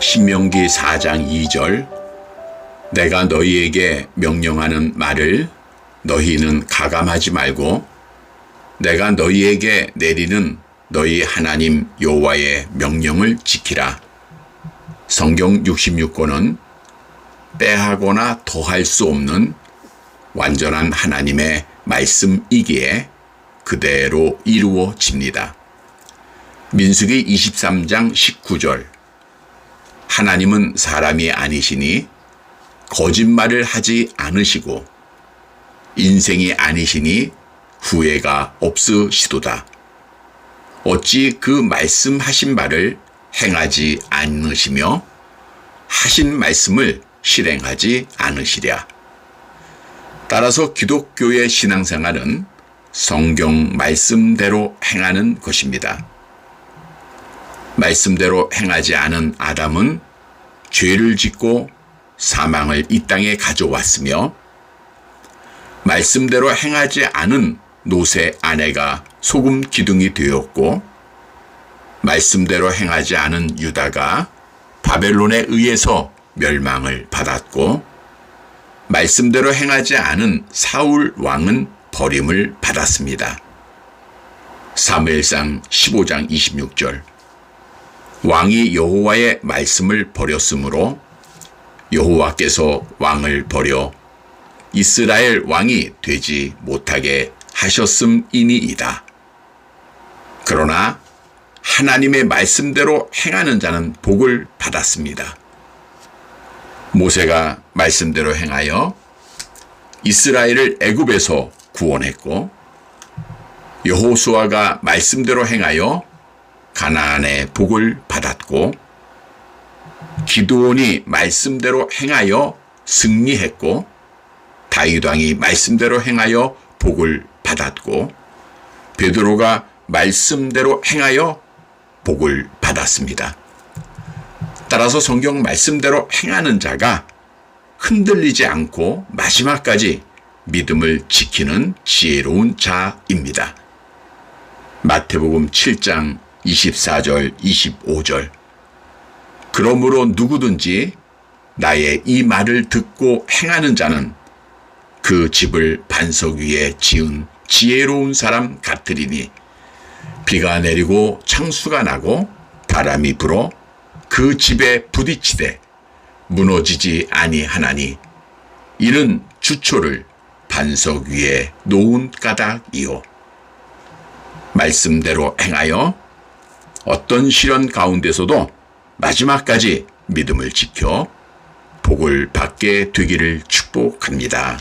신명기 4장 2절 내가 너희에게 명령하는 말을 너희는 가감하지 말고 내가 너희에게 내리는 너희 하나님 여호와의 명령을 지키라. 성경 66권은 빼하거나 더할 수 없는 완전한 하나님의 말씀이기에 그대로 이루어집니다. 민수기 23장 19절 하나님은 사람이 아니시니 거짓말을 하지 않으시고 인생이 아니시니 후회가 없으시도다. 어찌 그 말씀하신 바를 행하지 않으시며 하신 말씀을 실행하지 않으시랴. 따라서 기독교의 신앙생활은 성경 말씀대로 행하는 것입니다. 말씀대로 행하지 않은 아담은 죄를 짓고 사망을 이 땅에 가져왔으며 말씀대로 행하지 않은 노새 아내가 소금 기둥이 되었고 말씀대로 행하지 않은 유다가 바벨론에 의해서 멸망을 받았고 말씀대로 행하지 않은 사울 왕은 버림을 받았습니다. 사무엘상 15장 26절 왕이 여호와의 말씀을 버렸으므로 여호와께서 왕을 버려 이스라엘 왕이 되지 못하게 하셨음이니이다. 그러나 하나님의 말씀대로 행하는 자는 복을 받았습니다. 모세가 말씀대로 행하여 이스라엘을 애굽에서 구원했고 여호수아가 말씀대로 행하여 가나안의 복을 받았고 기드온이 말씀대로 행하여 승리했고 다윗 왕이 말씀대로 행하여 복을 받았고 베드로가 말씀대로 행하여 복을 받았습니다. 따라서 성경 말씀대로 행하는 자가 흔들리지 않고 마지막까지 믿음을 지키는 지혜로운 자입니다. 마태복음 7장 24절 25절. 그러므로 누구든지 나의 이 말을 듣고 행하는 자는 그 집을 반석 위에 지은 지혜로운 사람 같으리니 비가 내리고 창수가 나고 바람이 불어 그 집에 부딪히되 무너지지 아니하나니 이는 주초를 반석 위에 놓은 까닭이요. 말씀대로 행하여 어떤 시련 가운데서도 마지막까지 믿음을 지켜 복을 받게 되기를 축복합니다.